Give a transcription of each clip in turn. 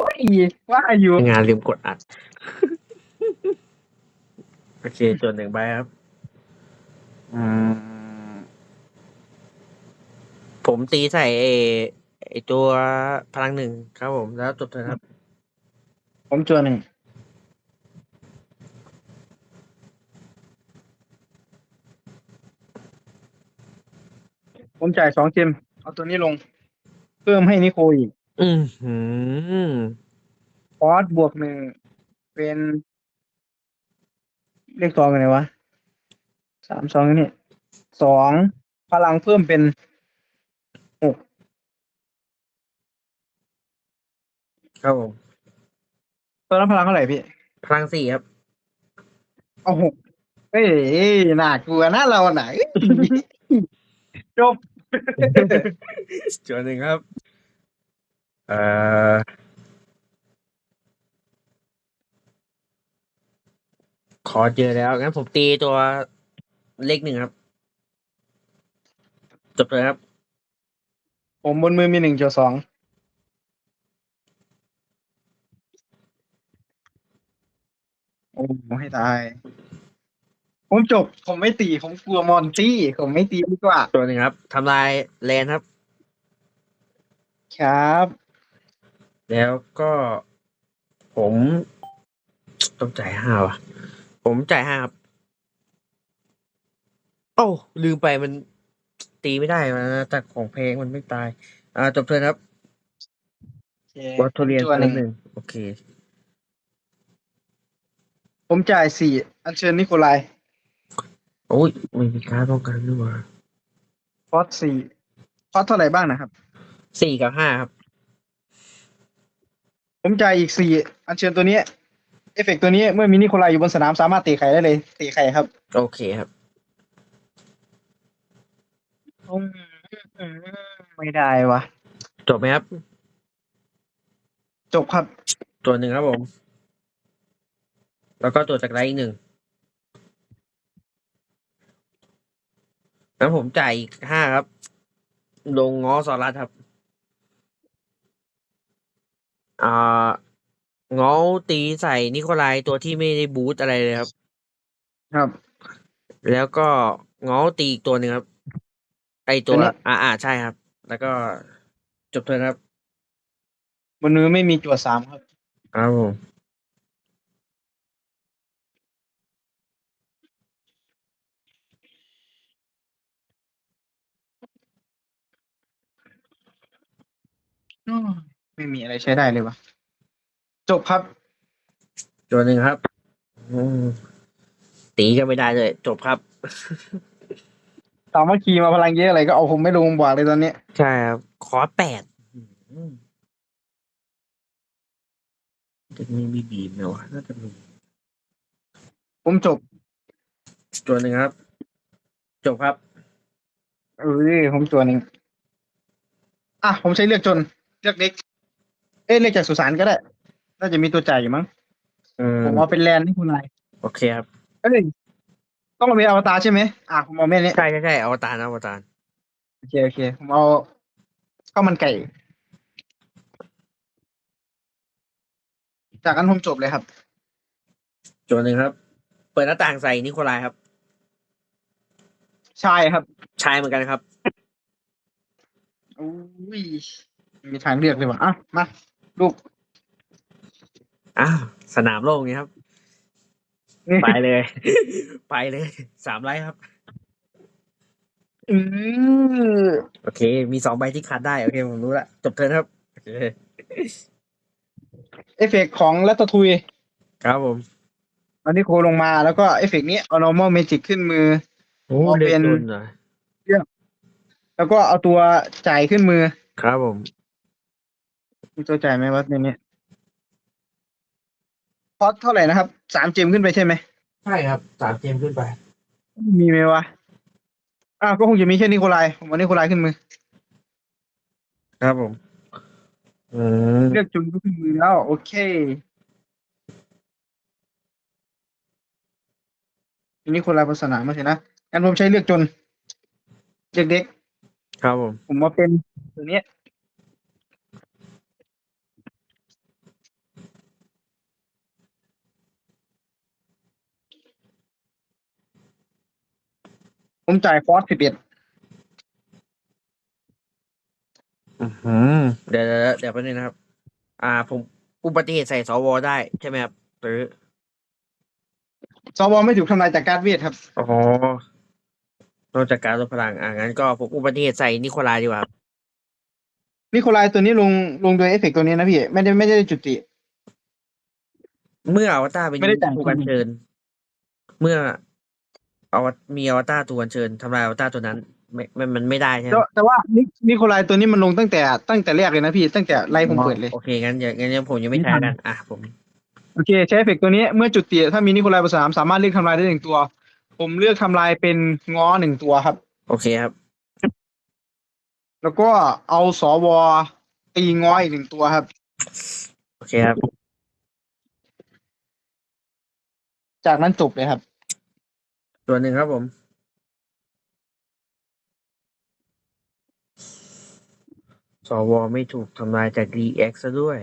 ว่าอีว่าอยู่งานลืมกดอัด โอเคจดหนึ่งใบครับ อืม ผมตีใส่ไอ้ไอตัวพลังหนึ่งครับผมแล้วจบเถอะครับ ผมจวนหนึ่งผมจ่ายสองเจมเอาตัวนี้ลง เพิ่มให้นิโคอีก อือหือฟอสบวกหนึ่งเป็น เลขสองกันไหนวะสามสองนี่สองพลังเพิ่มเป็นหกครับผมตัวนั้นพลังเท่าไหร่พี่ พลังสี่ครับ เอาหกเอ้ยน่ากลัวนะเราไหนะเอ้ย จบจดหนึ่งครับเอ่อขอเจอแล้ว งั้นผมตีตัวเลขหนึ่งครับ จบเลยครับ ผมบนมือมีหนึ่งจุดสองโอ้ให้ตาย ผมจบ ผมไม่ตี ผมกลัวมอนตี้ ผมไม่ตีดีกว่า ตัวหนึ่งครับทำลายแลนครับ ครับ แล้วก็ผมต้องจ่ายห้าว่ะ ผมจ่ายห้าครับโอ้าลืมไปมันตีไม่ได้นะแต่ของเพลงมันไม่ตาย อ่าจบเลยครับวอตเทเรียนตัวหนึ่งหนึ่งโอเค ผมจ่ายสี่อัญเชิญนิโคลายโอ้ยไม่มีการดป้องกันด้วยว่ะฟอสสี่ฟอสเท่าไหร่บ้างนะครับสี่กับห้าครับ ผมจ่ายอีกสี่อัญเชิญตัวนี้ เอฟเฟกต์ตัวนี้เมื่อมีนิโคลายอยู่บนสนามสามารถเตะไข่ได้เลยเตะไข่ครับโอเคครับอืมไม่ได้วะจบไหมครับ จบครับ ตัวหนึ่งครับผม แล้วก็ตัวจากไรอีกหนึ่งแล้วผมจ่ายอีกห้าครับ ลงง้อสอรัสครับ อ่าง้อตีใส่นิโคลายตัวที่ไม่ได้บูทอะไรเลยครับ ครับ แล้วก็ง้อตีอีกตัวหนึ่งครับ ไอตัว ตัวนี้ อ่าอ่าใช่ครับ แล้วก็จบเทิร์นครับบนมือไม่มีจั่วสามครับ ครับผมอืม ไม่มีอะไรใช้ได้เลยวะจบครับ ตัวหนึ่งครับอืมตีก็ไม่ได้เลย จบครับถามว่าคีย์มาพลังเยอะอะไรก็เอาผมไม่ลงบอกเลยตอนนี้ ใช่ครับ ขอแปดอืมจะมีบีบีไหมวะน่าจะมีผมจบ ตัวหนึ่งครับ จบครับ เออผมตัวหนึ่งอะผมใช้เลือกจน เลือกเล็ก เอ้ยเลือกจากสุสานก็ได้ น่าจะมีตัวจ่ายอยู่มั้ง อืมผมเอาเป็นแลนด์ให้คุณนายโอเคครับ เอ้ย ต้องเอาเป็นอวตารใช่ไหมอะผมเอาแม่นี้ใช่ใช่ใช่อวตารอวตารโอเคโอเค ผมเอาข้าวมันไก่ จากนั้นผมจบเลยครับตัวหนึ่งครับ เปิดหน้าต่างใส่นิโคลายครับ ใช่ครับชายเหมือนกันครับ อุ้ยมีทางเลือกเลยว่ะอะมา ลูกอ้าวสนามโล่งไงครับ ไปเลย ไปเลยสามไลท์ครับ อือโอเค มีสองใบที่คัดได้ โอเค ผมรู้ละจบเทิร์นครับโอเคเอฟเฟกต์ของลัตตทุยครับผมอันนี้โคลงมาแล้วก็เอฟเฟกต์นี้เอา normal magic ขึ้นมือ โอ้เอาเลืเป็อกนตุนเหรอแล้วก็เอาตัวจ่ายขึ้นมือ ครับผม มีตัวจ่ายไหมวะในนี้พอสเท่าไหร่นะครับ สามเจมขึ้นไปใช่ไหม ใช่ครับสามเกมขึ้นไป มีไหมวะ อ้าวก็คงจะมีแค่นิโคลายผมเอานิโคลายขึ้นมือ ครับผมอืมเลือกจุนก็ขึ้นมือแล้ว โอเคอันนี้คนลายภาษนาไม่ใช่นะงั้นผมใช้เลือกจน เลือกเด็ก ครับผม ผมมาเป็นตัวเนี้ย ผมจ่ายคอร์สสิบเอ็ดอือหือเดี๋ยวเดี๋ยวเดี๋ยวแป๊บนึงนะครับ อ่า ผมอุบัติเหตุใส่สวได้ใช่ไหมครับหรือสวไม่ถูกทำลายจากการเวทครับ อ๋อนอกจากการลดพลังอ่างั้นก็ผมอุบัติเหตุใส่นิโคลายดีกว่าครับนิโคลายตัวนี้ลงลงโดยเอฟเฟกต์ตัวนี้นะพี่ ไม่ได้ไม่ได้จุติ เมื่ออวตารเป็นไม่ได้แต่งถูกอัญเชิญ เมื่อ อวตมีอวตารถูกอัญเชิญทำลายอวตารตัวนั้นไม่ไม่มันไม่ได้ใช่ไหมแต่แต่ว่านินิโคลายตัวนี้มันลงตั้งแต่ตั้งแต่แรกเลยนะพี่ตั้งแต่ไลฟ์ผมเปิดเลย โอเคงั้นอย่างงั้นยังผมยังไม่ไม่ใช้ทันกันอะผมโอเคใช้เอฟเฟกต์ตัวนี้เมื่อจุติถ้ามีนิโคลายบนสนามสามารถเลือกทำลายได้หนึ่งตัว ผมเลือกทำลายเป็นง้อหนึ่งตัวครับ โอเคครับ แล้วก็เอาสวตีง้ออีกหนึ่งตัวครับ โอเคครับ จากนั้นจบเลยครับ ตัวหนึ่งครับผม สวไม่ถูกทำลายจาก DX ซะด้วย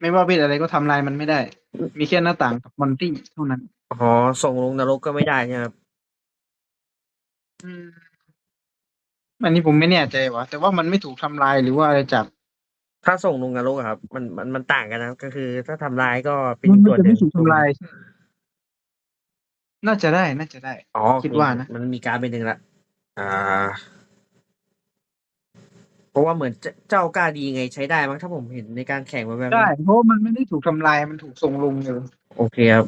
ไม่ว่าเวทอะไรก็ทำลายมันไม่ได้ มีแค่หน้าต่างกับมอนตี้เท่านั้น อ๋อ ส่งลงนรกก็ไม่ได้ใช่ไหมครับอืมอันนี้ผมไม่แน่ใจว่ะแต่ว่ามันไม่ถูกทำลายหรือว่าอะไรจาก ถ้าส่งลงนรกอะครับ มันมันมันต่างกันนะครับก็คือถ้าทำลายก็เป็นมันส่วนจะหนึ่ไม่งถูกทำลาย น่าจะได้น่าจะได้ อ๋อโอเคิดว่านะ มันมีการเป็นหนึ่งละ อ่า เพราะว่าเหมือนเจเจ้ากล้าดีไงใช้ได้มั้งถ้าผมเห็นในการแข่งมาแบบได้เพราะว่ามันไม่ได้ถูกทำลายมันถูกส่งลงเลยโอเคครับ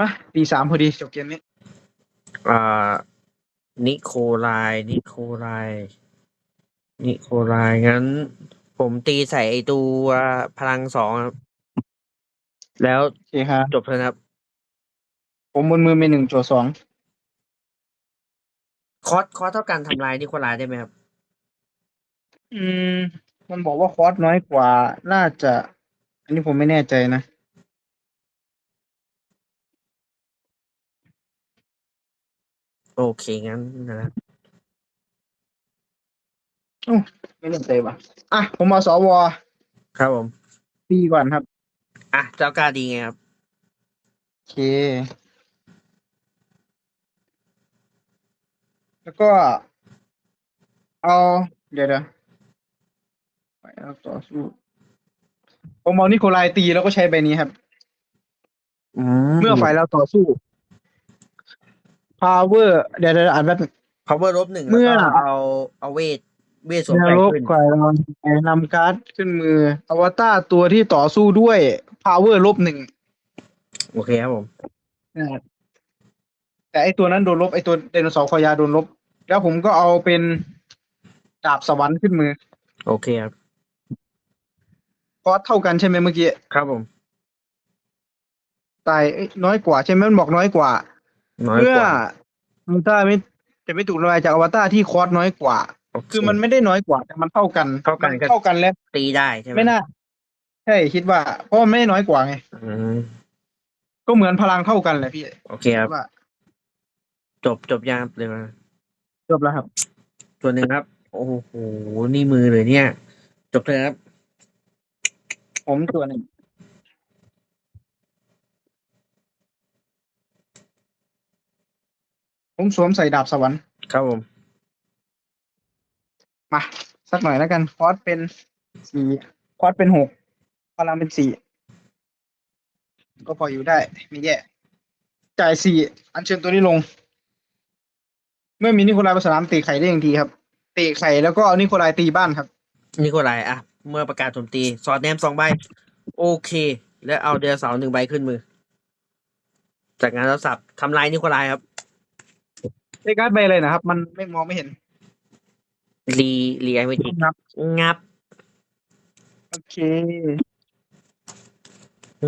มาตีสามพอดีจบเกมนี้อ่านิโคลาย นิโคลาย นิโคลายงั้น ผมตีใส่ไอตัวพลังสองครับ แล้วโอเคครับจบแล้วนะครับ ผมบนมือมีหนึ่งจั่วสองคอสคอสเท่ากันทำลายนิโคลายได้ไหมครับ อืม มันบอกว่าคอร์สน้อยกว่า น่าจะ อันนี้ผมไม่แน่ใจนะ โอเคงั้นนะครับไม่แน่ใจว่ะ อะ ผมเอาสวครับผมตีก่อนครับ อะเจ้ากล้าดีไงครับ โอเค แล้วก็ เอา เดี๋ยวเดี๋ยวไปเอาต่อสู้ผมเอานิโคลายตีแล้วก็ใช้ใบนี้ครับ อืม เมื่อฝ่ายเราต่อสู้ power เดี๋ยวเดี๋ยวอ่านแบบ power ลบหนึ่งเมื่แล้วอ ก็เอาเอาเวทเวทสวมแนไปวลบขึ้นฝ่ายเรานำการ์ดขึ้นมือ อวตารตัวที่ต่อสู้ด้วย power ลบหนึ่งโอเคครับผมนะครับแต่ไอตัวนั้นโดนลบไอตัวไดโนเสาร์คอยาวโดนลบ แล้วผมก็เอาเป็นดาบสวรรค์ขึ้นมือโอเคครับคอสเท่ากันใช่ไหมเมื่อกี้ครับผมตายเอ้ยน้อยกว่าใช่ไหมมันบอกน้อยกว่า น้อยเพื่อกว่าอวตารไม่จะไม่ถูกทำลายจากอวตารที่คอสน้อยกว่า โเคือมันไม่ได้น้อยกว่าแต่มันเท่ากันเท่ากันมัก็ เท่ากันแล้วตีได้ใช่ไหมไม่น่า ใช่คิดว่า เพราะมันไม่ได้น้อยกว่าไง อืมก็เหมือนพลังเท่ากันแหละพี่โอเคครับ ว่าจบจบยางเลยมาจบแล้วครับตัวหนึ่งครับ โอ้โห นี่มือเลยเนี่ย จบเลยครับ ผมตัวหนึ่งผมสวมใส่ดาบสวรรค์ครับผม มา สักหน่อยแล้วกัน คอร์สเป็นสี่คอร์สเป็นหก พลังเป็นสี่ก็พออยู่ได้ไม่แย่ จ่ายสี่อันเชิญตัวนี้ลง เมื่อมีนิโคลายบนสนามตีไข่ได้อย่างทีครับตีไข่แล้วก็เอานิโคลายตีบ้านครับนี่ก็ไรอะ เมื่อประกาศโจมตี สอดแนมสองใบ โอเค แล้วเอาเดือเสาหนึ่งใบขึ้นมือ จากงานเราสับทำลายนิโคลายครับได้การ์ดใบเลยนะครับ มันไม่มองไม่เห็นรีรีไอเมจิกครับงับ โอเค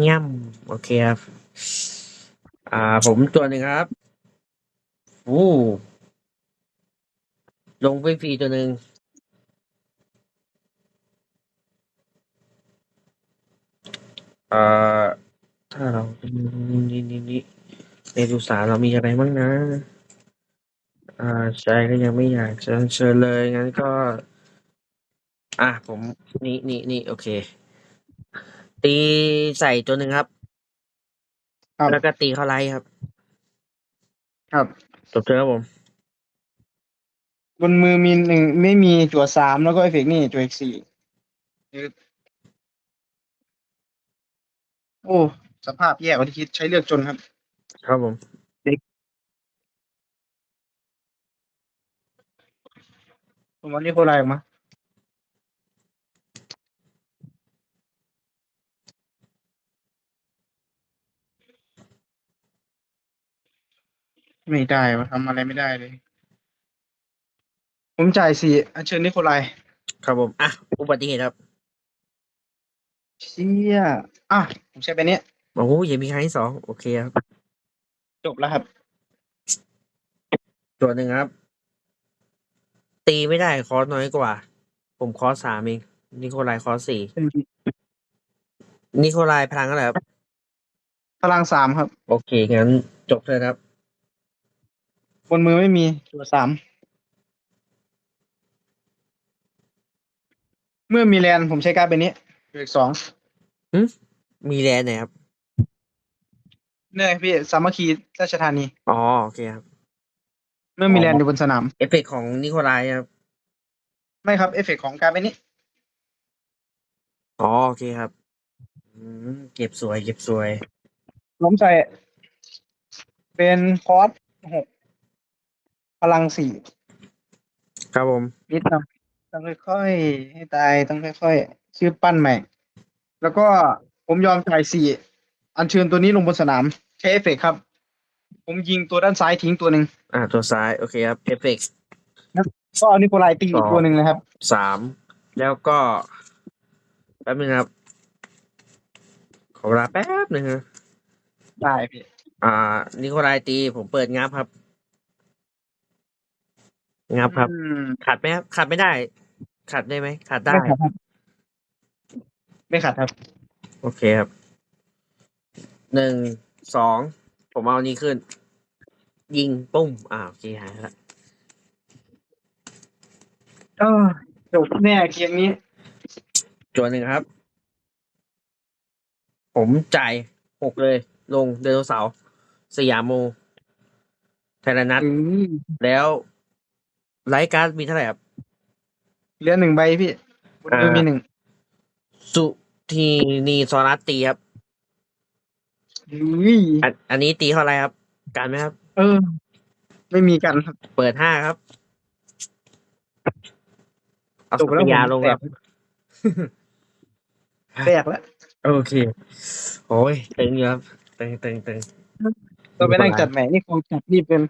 ง่ำโอเคครับ อ่า ผมตัวหนึ่งครับอู้ลงฟรีๆตัวหนึ่งอ่า ถ้าเรานี่นี่นี่ในดูสารเรามีอะไรบ้างนะ อ่าใจก็ยังไม่อยากจะเชิญเลยงั้นก็ อะผมนี่นี่นี่โอเค ตีใส่ตัวหนึ่งครับ ครับ แล้วก็ตีเข้าไลท์ครับครับ จบเทิร์นครับผม บนมือมีหนึ่งไม่มีจั่วสามแล้วก็เอฟเฟกต์นี่จั่วอีกสี่โอ้ สภาพแย่กว่าที่คิดใช้เลือกจนครับ ครับผม ผมวันนี้โคไลออกมา ไม่ได้วะทำอะไรไม่ได้เลย ผมจ่ายสี่อัญเชิญนิโคไลครับผม อะ อุบัติเหตุครับ เชี่ยอะ ผมใช้ไปเนี้ยโอ้โหยังมีครั้งที่สองโอเคครับ จบแล้วครับ ตัวหนึ่งครับ ตีไม่ได้คอร์สน้อยกว่า ผมคอร์สสามเองนิโคลายคอร์สสี่นิโคลายพลังอะไรครับพลังสามครับ โอเค งั้นจบเลยครับ บนมือไม่มีตัวสามเมื่อมีแลนผมใช้การ์ดใบนี้เหลืออกสองมีแลนไหนครับ เนี่ยพี่สามัคคีราชธานี อ๋อ โอเคครับ เมื่อมีแลนอยู่บนสนาม เอฟเฟกต์ของนิโคลายครับ ไม่ครับ เอฟเฟกต์ของการ์ดใบนี้ อ๋อ โอเคครับอืมเก็บสวย เก็บสวยผมใส่เป็นคอร์สหก พลังสี่ครับผม นิดหน่อยต้องค่อยๆให้ตายต้องค่อยๆชื่อปั้นใหม่ แล้วก็ผมยอมจ่ายสี่อัญเชิญตัวนี้ลงบนสนามใช้เอฟเฟกต์ครับ ผมยิงตัวด้านซ้ายทิ้งตัวหนึ่งอ่าตัวซ้ายโอเคครับเอฟเฟกต์ก็เอานิโคลายตีอีกตัวหนึ่งเลยครับสามแล้วก็แป๊บนึงครับขอเวลาแป๊บนึงนะได้พี่อ่านิโคลายตีผมเปิดงับครับ งับครับ อืมขัดไหมครับขัดไม่ได้ขัดได้ไหมขัดได้ ไม่ขัดครับ ไม่ขัดครับ โอเคครับ หนึ่ง สอง ผมเอานี้ขึ้น ยิง ปุ้ม อ่าโอเคหายละเออจบแน่เกียงนี้ จวนหนึ่งครับ ผมจ่ายหกเลย ลงไดโนเสาร์สยามโมไทยนัทอืม แล้ว ไลท์การ์ดมีเท่าไหร่ครับ เหลือหนึ่งใบพี่บนมือมีหนึ่งสุทีนีซอรัสตีครับ อุ้ยอันอันนี้ตีเท่าไหรครับ การไหมครับ เออ ไม่มีกันครับ เปิดห้าครับ เอาจสับแล้วญญาลงแตครับกแตกแล้วโอเค โอ้ยตึงอยู่ครับ ตึงตึงตึงก็ไปนั่งจัดใหม่นี่คงจัดนี่เป็น